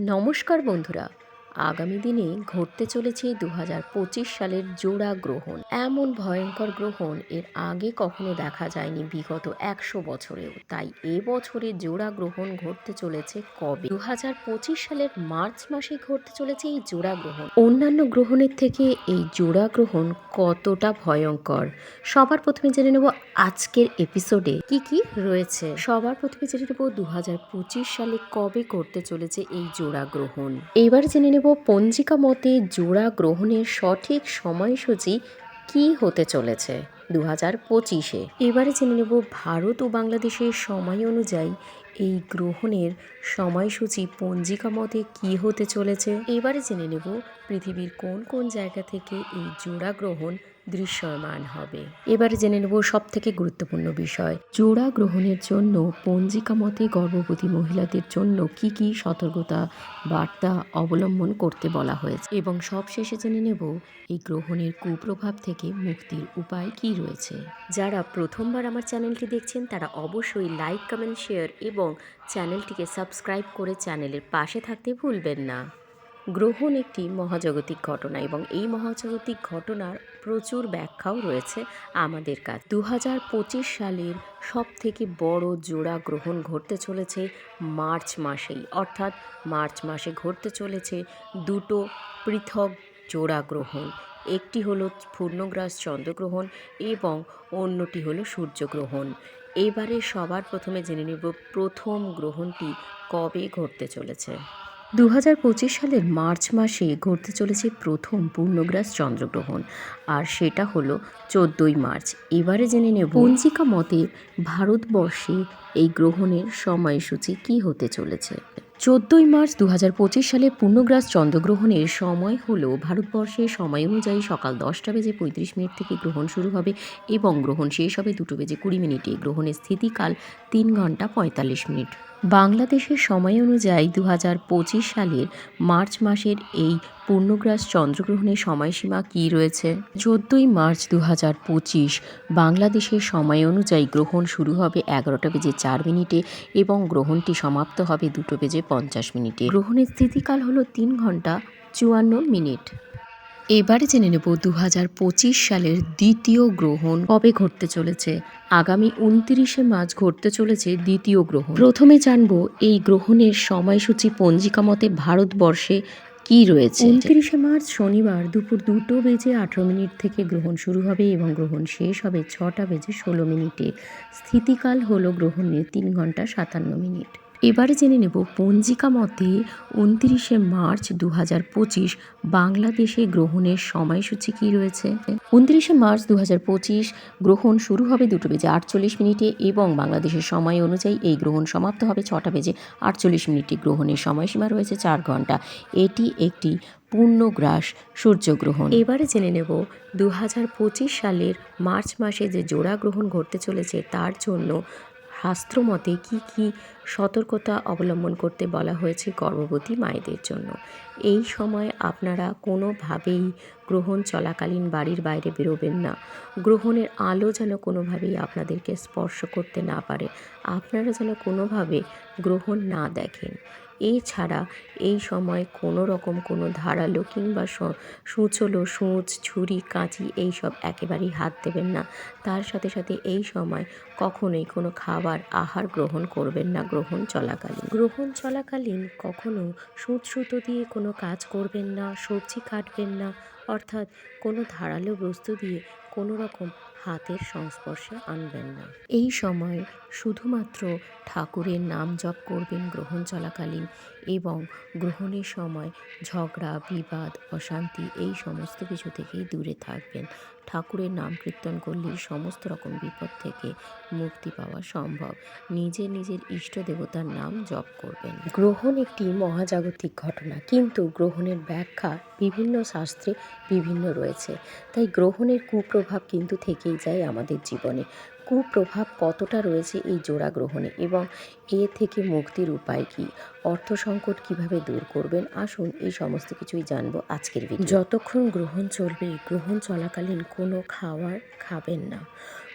নমস্কার বন্ধুরা। আগামী দিনে ঘটতে চলেছে দু হাজার পঁচিশ সালের জোড়া গ্রহণ। এমন ভয়ঙ্কর গ্রহণ এর আগে কখনো দেখা যায়নি বিগত একশো বছরেও। তাই এ বছরে জোড়া গ্রহণ ঘটতে চলেছে কবে? দু হাজার পঁচিশ সালের মার্চ মাসে ঘটতে চলেছে এই জোড়া গ্রহণ। অন্যান্য গ্রহণের থেকে এই জোড়া গ্রহণ কতটা ভয়ঙ্কর? সবার প্রথমে জেনে নেব আজকের এপিসোডে কি কি রয়েছে। সবার প্রথমে জেনে নেব দু হাজার পঁচিশ সালে কবে করতে চলেছে এই জোড়া গ্রহণ। এবার জেনে নেব পঞ্জিকা মতে জোড়া গ্রহণের সঠিক সময়সূচি কি হতে চলেছে? দু হাজার পঁচিশে। এবারে জেনে নেব ভারত ও বাংলাদেশের সময় অনুযায়ী এই গ্রহণের সময়সূচি পঞ্জিকা মতে কি হতে চলেছে? এবারে জেনে নেব পৃথিবীর কোন কোন জায়গা থেকে এই জোড়া গ্রহণ দৃশ্যমান হবে। এবারে জেনে নেব সব থেকে গুরুত্বপূর্ণ বিষয়। জোড়া গ্রহণের জন্য পঞ্জিকা মতে গর্ভবতী মহিলাদের জন্য কি কি সতর্কতা বার্তা অবলম্বন করতে বলা হয়েছে? এবং সবশেষে জেনে নেব, এই গ্রহণের কুপ্রভাব থেকে মুক্তির উপায় কি রয়েছে? যারা প্রথমবার আমার চ্যানেলটি দেখছেন, তারা অবশ্যই লাইক, কমেন্ট, শেয়ার এবং চ্যানেলটিকে সাবস্ক্রাইব করে চ্যানেলের পাশে থাকতে ভুলবেন না। গ্রহণ একটি মহাজাগতিক ঘটনা এবং এই মহাজাগতিক ঘটনার প্রচুর ব্যাখ্যাও রয়েছে আমাদের কাছে। দু হাজার পঁচিশ সালের সব থেকে বড় জোড়া গ্রহণ ঘটতে চলেছে মার্চ মাসেই। অর্থাৎ মার্চ মাসে ঘটতে চলেছে দুটো পৃথক জোড়া গ্রহণ। একটি হলো পূর্ণগ্রাস চন্দ্রগ্রহণ এবং অন্যটি হলো সূর্যগ্রহণ। এবারে সবার প্রথমে জেনে নেব প্রথম গ্রহণটি কবে ঘটতে চলেছে। দু হাজার পঁচিশ সালের মার্চ মাসে ঘটতে চলেছে প্রথম পূর্ণগ্রাস চন্দ্রগ্রহণ। আর সেটা হলো চোদ্দোই মার্চ। এবারে জেনে নেব পঞ্জিকা মতে ভারতবর্ষে এই গ্রহণের সময়সূচি কি হতে চলেছে। চোদ্দোই মার্চ দু হাজার পঁচিশ সালে পূর্ণগ্রাস চন্দ্রগ্রহণের সময় হলো ভারতবর্ষের সময় অনুযায়ী সকাল দশটা বেজে পঁয়ত্রিশ মিনিট থেকে গ্রহণ শুরু হবে এবং গ্রহণ শেষ হবে দুটো বেজে কুড়ি মিনিটে। গ্রহণের স্থিতিকাল তিন ঘণ্টা পঁয়তাল্লিশ মিনিট। বাংলাদেশের সময় অনুযায়ী দু হাজার পঁচিশ সালের মার্চ মাসের এই পূর্ণগ্রাস চন্দ্রগ্রহণের সময়সীমা কী রয়েছে? চোদ্দই মার্চ দু হাজার পঁচিশ, বাংলাদেশের সময় অনুযায়ী গ্রহণ শুরু হবে এগারোটা বেজে চার মিনিটে এবং গ্রহণটি সমাপ্ত হবে দুটো বেজে পঞ্চাশ মিনিটে। গ্রহণের স্থিতিকাল হলো তিন ঘণ্টা চুয়ান্ন মিনিট। এবারে জেনে নেব দু হাজার পঁচিশ সালের দ্বিতীয় গ্রহণ কবে ঘটতে চলেছে। আগামী উনত্রিশে মার্চ ঘটতে চলেছে দ্বিতীয় গ্রহণ। প্রথমে জানব এই গ্রহণের সময়সূচি পঞ্জিকা মতে ভারতবর্ষে কি রয়েছে। উনত্রিশে মার্চ শনিবার দুপুর দুটো বেজে আঠেরো মিনিট থেকে গ্রহণ শুরু হবে এবং গ্রহণ শেষ হবে ছটা বেজে ষোলো মিনিটে। স্থিতিকাল হলো গ্রহণের তিন ঘণ্টা সাতান্ন মিনিট। এবারে জেনে নেব পঞ্জিকা মতে উনত্রিশে মার্চ দু হাজার পঁচিশ বাংলাদেশে গ্রহণের সময়সূচি কী রয়েছে? উনত্রিশে মার্চ দু হাজার পঁচিশ গ্রহণ শুরু হবে দুটো বেজে আটচল্লিশ মিনিটে এবং বাংলাদেশের সময় অনুযায়ী এই গ্রহণ সমাপ্ত হবে ছটা বেজে আটচল্লিশ মিনিটে। গ্রহণের সময়সীমা রয়েছে চার ঘণ্টা। এটি একটি পূর্ণগ্রাস সূর্যগ্রহণ। এবারে জেনে নেব দু হাজার পঁচিশ সালের মার্চ মাসে যে জোড়া গ্রহণ ঘটতে চলেছে তার জন্য শাস্ত্রমতে কী কী সতর্কতা অবলম্বন করতে বলা হয়েছে গর্ভবতী মায়েদের জন্য? এই সময় আপনারা কোনোভাবেই গ্রহণ চলাকালীন বাড়ির বাইরে বেরোবেন না। গ্রহণের আলো যেন কোনোভাবেই আপনাদেরকে স্পর্শ করতে না পারে। আপনারা যেন কোনোভাবে গ্রহণ না দেখেন। এছাড়া এই সময় কোনো রকম কোনো ধারালো কিংবা সূচলো সূচ, ছুরি, কাঁচি এইসব একেবারেই হাত দেবেন না। তার সাথে সাথে এই সময় কখনোই কোনো খাবার আহার গ্রহণ করবেন না গ্রহণ চলাকালীন। গ্রহণ চলাকালীন কখনো সুঁচ সুতো দিয়ে কোনো কাজ করবেন না, সবজি কাটবেন না, অর্থাৎ কোনো ধারালো বস্তু দিয়ে কোনো রকম হাতের সংস্পর্শে আনবেন না। এই সময় শুধুমাত্র ঠাকুরের নাম জপ করবেন গ্রহণ চলাকালীন এবং গ্রহণের সময় ঝগড়া, বিবাদ, অশান্তি এই সমস্ত কিছু থেকেই দূরে থাকবেন। ঠাকুরের নাম কীর্তন করলেই সমস্ত রকম বিপদ থেকে মুক্তি পাওয়া সম্ভব। নিজে নিজের ইষ্ট দেবতার নাম জপ করবেন। গ্রহণ একটি মহাজাগতিক ঘটনা, কিন্তু গ্রহণের ব্যাখ্যা বিভিন্ন শাস্ত্রে বিভিন্ন রয়েছে। তাই গ্রহণের কুপ্রভাব কিন্তু থেকেই যায় আমাদের জীবনে। কুপ্রভাব কতটা রয়েছে এই জোড়া গ্রহণে এবং এ থেকে মুক্তির উপায় কী? অর্থ সংকট কীভাবে দূর করবেন? আসুন এই সমস্ত কিছুই জানব আজকের ভিডিও যতক্ষণ গ্রহণ চলবে, গ্রহণ চলাকালীন কোনো খাবার খাবেন না।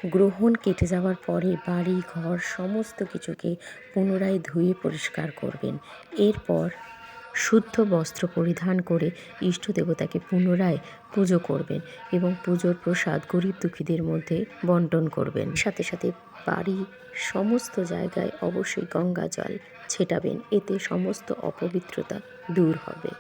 গ্রহণ কেটে যাওয়ার পরে বাড়ি, ঘর, সমস্ত কিছুকে পুনরায় ধুয়ে পরিষ্কার করবেন। এরপর শুদ্ধ বস্ত্র পরিধান করে ইষ্ট দেবতাকে পুনরায় পুজো করবেন এবং পুজোর প্রসাদ গরিব দুঃখীদের মধ্যে বন্টন করবেন। সাথে সাথে বাড়ি সমস্ত জায়গায় অবশ্যই গঙ্গা জল ছেটাবেন, এতে সমস্ত অপবিত্রতা দূর হবে।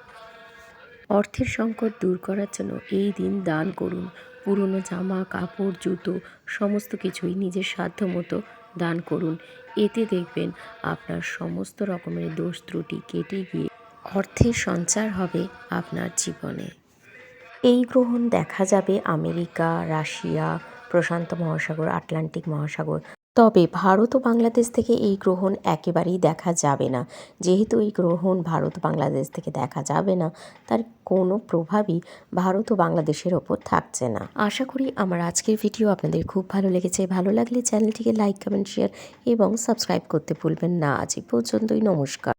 অর্থের সংকট দূর করার জন্য এই দিন দান করুন। পুরনো জামা, কাপড়, জুতো সমস্ত কিছুই নিজের সাধ্য মতো দান করুন। এতে দেখবেন আপনার সমস্ত রকমের দোষ ত্রুটি কেটে গিয়ে অর্থের সঞ্চার হবে আপনার জীবনে। এই গ্রহণ দেখা যাবে আমেরিকা, রাশিয়া, প্রশান্ত মহাসাগর, আটলান্টিক মহাসাগর। তবে ভারত ও বাংলাদেশ থেকে এই গ্রহণ একেবারেই দেখা যাবে না। যেহেতু এই গ্রহণ ভারত বাংলাদেশ থেকে দেখা যাবে না, তার কোনো প্রভাবই ভারত ও বাংলাদেশের ওপর থাকছে না। আশা করি আমার আজকের ভিডিও আপনাদের খুব ভালো লেগেছে। ভালো লাগলে চ্যানেলটিকে লাইক, কমেন্ট, শেয়ার এবং সাবস্ক্রাইব করতে ভুলবেন না। আজ পর্যন্তই। নমস্কার।